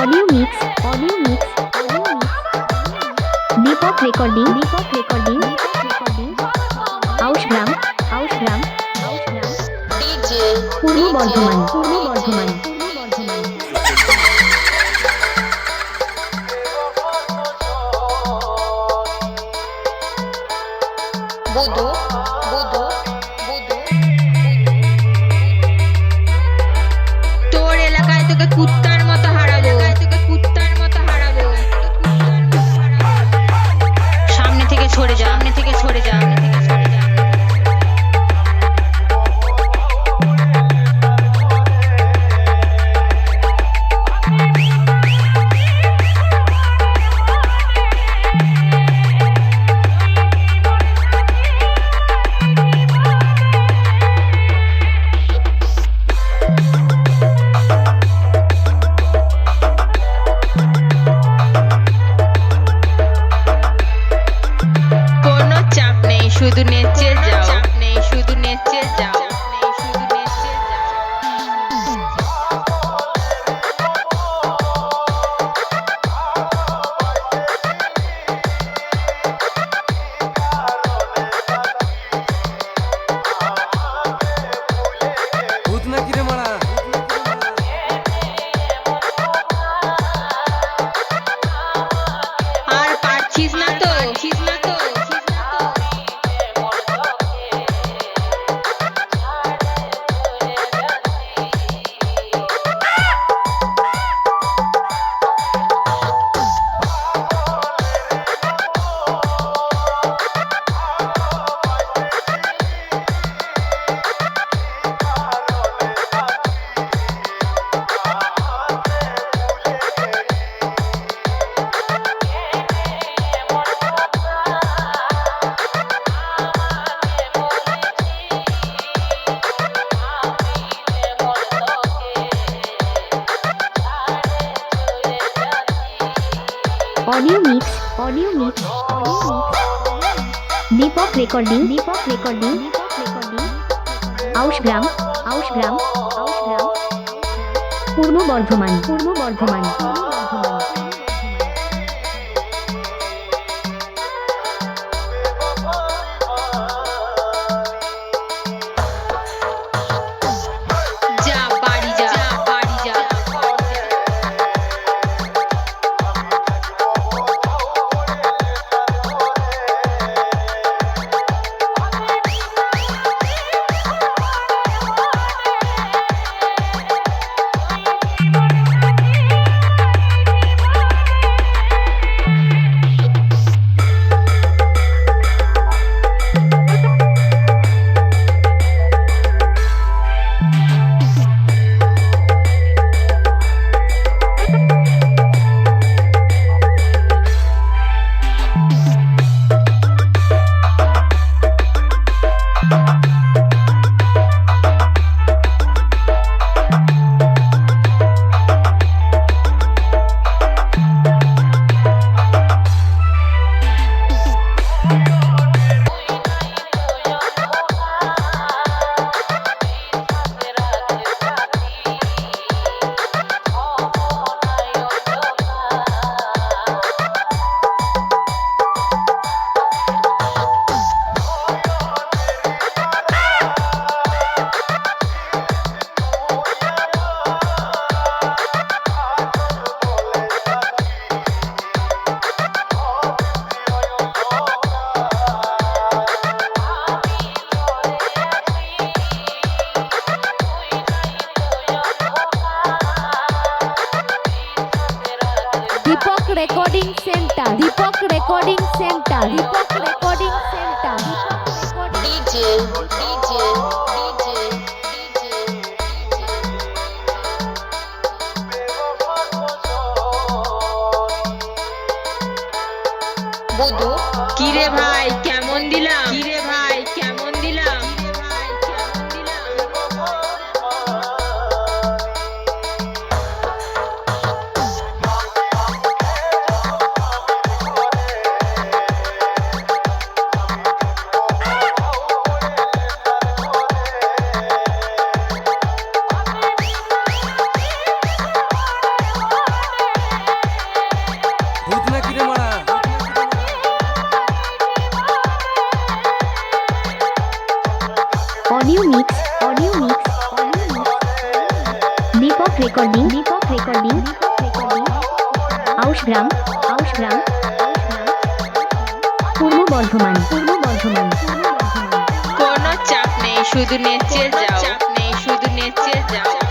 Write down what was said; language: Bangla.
Audio mix audio mix Deepak recording Deepak recording recording Aushgram Aushgram Aushgram Purba Bardhaman Purba Bardhaman. শুধু নেচে যাও। নেই শুধু নেচে যাও। Audio mix audio mix Deepak recording Deepak recording Aushgram Aushgram Aushgram Purba Bardhaman Purba Bardhaman recording centre Deepak recording centre Deepak recording centre DJ DJ DJ DJ Budhu কিরে ভাই কেমন দিলাম? Audio mix audio mix Deepak recording Deepak recording Aushgram Aushgram Purba Bardhaman Purba Bardhaman কোনো চাপ নেই শুধু নেচে যাও। চাপ নেই শুধু নেচে যাও।